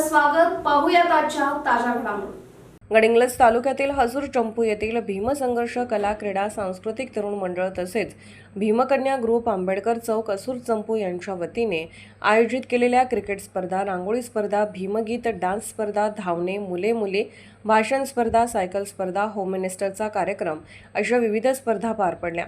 स्वागत. पाहूयात आजच्या ताज्या घडामोडी. गडिंग्लज तालुक्यातील हजूर चंपू येथील भीमसंघर्ष कला क्रीडा सांस्कृतिक तरुण मंडळ तसेच भीमकन्या ग्रुप आंबेडकर चौक असूर चंपू यांच्या वतीने आयोजित केलेल्या क्रिकेट स्पर्धा रांगोळी स्पर्धा भीमगीत डान्स स्पर्धा धावणे मुले मुले भाषण स्पर्धा सायकल स्पर्धा होम मिनिस्टरचा कार्यक्रम अशा विविध स्पर्धा पार पडल्या.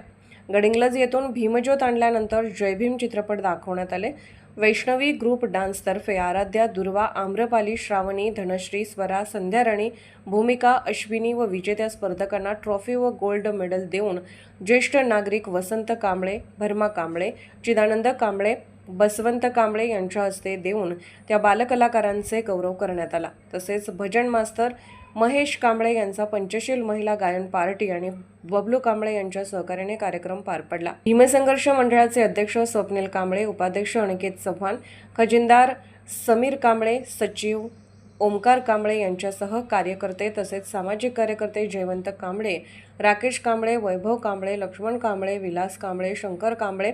गडिंग्लज येथून भीमज्योत आणल्यानंतर जय भीम चित्रपट दाखवण्यात आले. वैष्णवी ग्रुप डान्सतर्फे आराध्या दुर्वा आम्रपाली श्रावणी धनश्री स्वरा संध्याराणी भूमिका अश्विनी व विजेत्या स्पर्धकांना ट्रॉफी व गोल्ड मेडल देऊन ज्येष्ठ नागरिक वसंत कांबळे भरमा कांबळे चिदानंद कांबळे बसवंत कांबळे यांच्या हस्ते देऊन त्या बालकलाकारांचे गौरव करण्यात आला. तसेच भजन मास्तर महेश कांबळे यांचा पंचशील महिला गायन पार्टी आणि बबलू कांबळे यांच्या सहकार्याने कार्यक्रम पार पडला. भीमसंघर्ष मंडळाचे अध्यक्ष स्वप्नील कांबळे उपाध्यक्ष अनिकेत चव्हाण खजिनदार समीर कांबळे सचिव ओमकार कांबळे यांच्यासह कार्यकर्ते तसेच सामाजिक कार्यकर्ते Jaywant Kamble Rakesh Kamble Vaibhav Kamble Laxman Kamble Vilas Kamble Shankar Kamble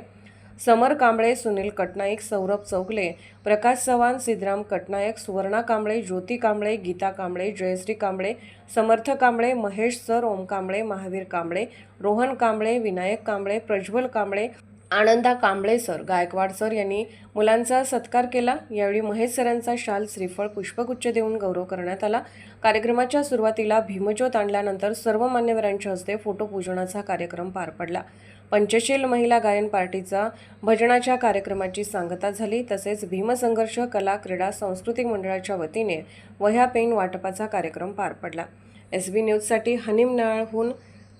Samar Kamble Sunil Katnaik Saurabh Chougule Prakash Chavan Siddharam Katnayak Suvarna Kamble Jyoti Kamble Geeta Kamble Jayashree Kamble Samarth Kamble Mahesh sir Om Kamble Mahavir Kamble Rohan Kamble Vinayak Kamble Prajwal Kamble Ananda Kamble sir Gaikwad sir यांनी मुलांचा सत्कार केला. यावेळी महेश सरांचा शाल श्रीफळ पुष्पगुच्छ देऊन गौरव करण्यात आला. कार्यक्रमाच्या सुरुवातीला भीमज्योत आणल्यानंतर सर्व मान्यवरांच्या हस्ते फोटोपूजनाचा कार्यक्रम पार पडला. पंचशील महिला गायन पार्टीचा भजनाच्या कार्यक्रमाची सांगता झाली. तसेच भीमसंघर्ष कला क्रीडा सांस्कृतिक मंडळाच्या वतीने वह्या पेन वाटपाचा कार्यक्रम पार पडला. एस बी न्यूजसाठी हनीम नाळहून